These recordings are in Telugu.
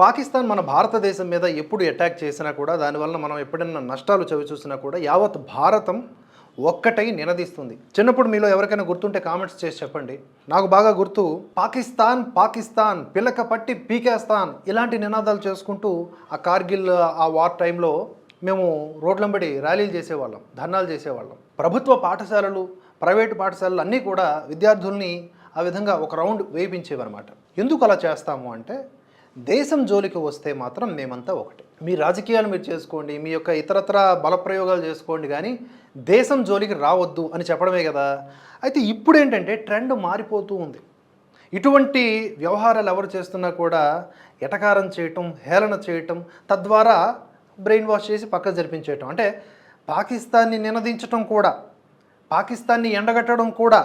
పాకిస్తాన్ మన భారతదేశం మీద ఎప్పుడు అటాక్ చేసినా కూడా దానివల్ల మనం ఎప్పుడైనా నష్టాలు చవి చూసినా కూడా యావత్ భారతం ఒక్కటై నినదీస్తుంది. చిన్నప్పుడు మీలో ఎవరికైనా గుర్తుంటే కామెంట్స్ చేసి చెప్పండి. నాకు బాగా గుర్తు పాకిస్తాన్ పాకిస్తాన్ పిలక పట్టి పీకేస్తాన్ ఇలాంటి నినాదాలు చేసుకుంటూ ఆ కార్గిల్ ఆ వార్ టైంలో మేము రోడ్లంబడి ర్యాలీలు చేసేవాళ్ళం ధర్నాలు చేసేవాళ్ళం. ప్రభుత్వ పాఠశాలలు ప్రైవేటు పాఠశాలలు అన్నీ కూడా విద్యార్థుల్ని ఆ విధంగా ఒక రౌండ్ వేయించేవన్నమాట. ఎందుకు అలా చేస్తాము అంటే దేశం జోలికి వస్తే మాత్రం మేమంతా ఒకటి. మీ రాజకీయాలు మీరు చేసుకోండి మీ యొక్క ఇతరత్ర బలప్రయోగాలు చేసుకోండి కానీ దేశం జోలికి రావద్దు అని చెప్పడమే కదా. అయితే ఇప్పుడు ఏంటంటే ట్రెండ్ మారిపోతూ ఉంది. ఇటువంటి వ్యవహారాలు ఎవరు చేస్తున్నా కూడా ఎటకారం చేయటం హేళన చేయటం తద్వారా బ్రెయిన్ వాష్ చేసి పక్క జరిపించేయటం. అంటే పాకిస్తాన్ని నినదించటం కూడా పాకిస్తాన్ని ఎండగట్టడం కూడా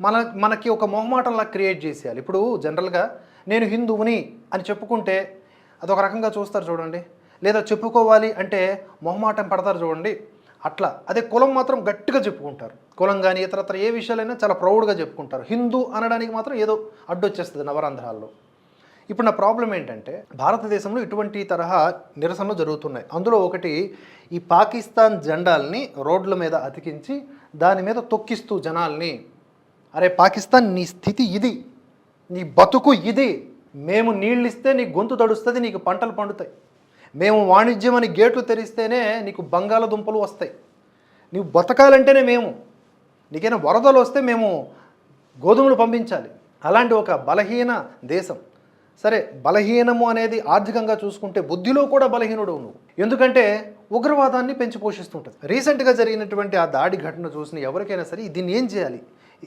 మన మనకి ఒక మొహమాటంలా క్రియేట్ చేసేయాలి. ఇప్పుడు జనరల్గా నేను హిందువుని అని చెప్పుకుంటే అదొక రకంగా చూస్తారు చూడండి. లేదా చెప్పుకోవాలి అంటే మొహమాటం పడతారు చూడండి. అట్లా. అదే కులం మాత్రం గట్టిగా చెప్పుకుంటారు. కులం కానీ ఇతరత్ర ఏ విషయాలైనా చాలా ప్రౌడ్గా చెప్పుకుంటారు. హిందూ అనడానికి మాత్రం ఏదో అడ్డొచ్చేస్తుంది నవరంధ్రాల్లో. ఇప్పుడు నా ప్రాబ్లం ఏంటంటే భారతదేశంలో ఇటువంటి తరహా నిరసనలు జరుగుతున్నాయి. అందులో ఒకటి ఈ పాకిస్తాన్ జెండాల్ని రోడ్ల మీద అతికించి దాని మీద తొక్కిస్తూ జనాల్ని అరే పాకిస్తాన్ నీ స్థితి ఇది. నీ బతుకు ఇది. మేము నీళ్ళిస్తే నీ గొంతు తడుస్తుంది నీకు పంటలు పండుతాయి. మేము వాణిజ్యం అని గేట్లు తెరిస్తేనే నీకు బంగాళదుంపలు వస్తాయి. నీవు బతకాలంటేనే మేము. నీకైనా వరదలు వస్తే మేము గోధుమలు పంపించాలి. అలాంటి ఒక బలహీన దేశం. సరే బలహీనము అనేది ఆర్థికంగా చూసుకుంటే బుద్ధిలో కూడా బలహీనుడు నువ్వు. ఎందుకంటే ఉగ్రవాదాన్ని పెంచి పోషిస్తుంటుంది. రీసెంట్గా జరిగినటువంటి ఆ దాడి ఘటన చూసిన ఎవరికైనా సరే దీన్ని ఏం చేయాలి?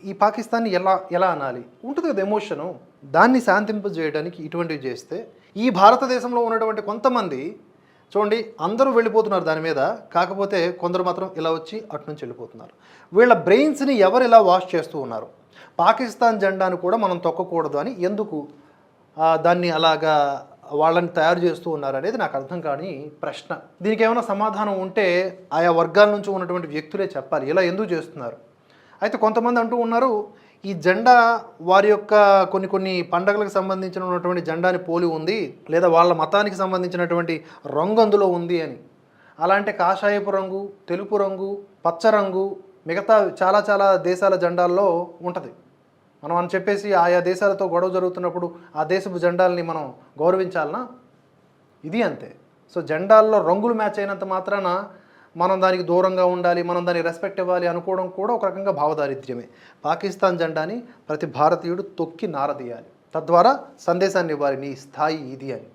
ఈ పాకిస్తాన్ని ఎలా ఎలా అనాలి? ఉంటుంది కదా ఎమోషను. దాన్ని శాంతింపజేయడానికి ఇటువంటివి చేస్తే ఈ భారతదేశంలో ఉన్నటువంటి కొంతమంది చూడండి అందరూ వెళ్ళిపోతున్నారు దాని మీద కాకపోతే కొందరు మాత్రం ఇలా వచ్చి అటు నుంచి వెళ్ళిపోతున్నారు. వీళ్ళ బ్రెయిన్స్ని ఎవరు ఇలా వాష్ చేస్తూ ఉన్నారు? పాకిస్తాన్ జెండాను కూడా మనం తొక్కకూడదు అని ఎందుకు దాన్ని అలాగా వాళ్ళని తయారు చేస్తూ ఉన్నారు అనేది నాకు అర్థం కాని ప్రశ్న. దీనికి ఏమైనా సమాధానం ఉంటే ఆయా వర్గాల నుంచి ఉన్నటువంటి వ్యక్తులే చెప్పాలి. ఇలా ఎందుకు చేస్తున్నారు? అయితే కొంతమంది అంటూ ఉన్నారు ఈ జెండా వారి యొక్క కొన్ని కొన్ని పండగలకు సంబంధించిన ఉన్నటువంటి జెండాని పోలి ఉంది లేదా వాళ్ళ మతానికి సంబంధించినటువంటి రంగు అందులో ఉంది అని. అలాంటి కాషాయపు రంగు తెలుపు రంగు పచ్చ రంగు మిగతా చాలా చాలా దేశాల జెండాల్లో ఉంటుంది. మనం అని చెప్పేసి ఆయా దేశాలతో గొడవ జరుగుతున్నప్పుడు ఆ దేశపు జెండాల్ని మనం గౌరవించాలనా? ఇది అంతే. సో జెండాల్లో రంగులు మ్యాచ్ అయినంత మాత్రాన మనం దానికి దూరంగా ఉండాలి మనం దానికి రెస్పెక్ట్ ఇవ్వాలి అనుకోవడం కూడా ఒక రకంగా భావదారిద్ర్యమే. పాకిస్తాన్ జెండాని ప్రతి భారతీయుడు తొక్కి నారదీయాలి. తద్వారా సందేశాన్ని ఇవ్వాలి నీ స్థాయి ఇది అని.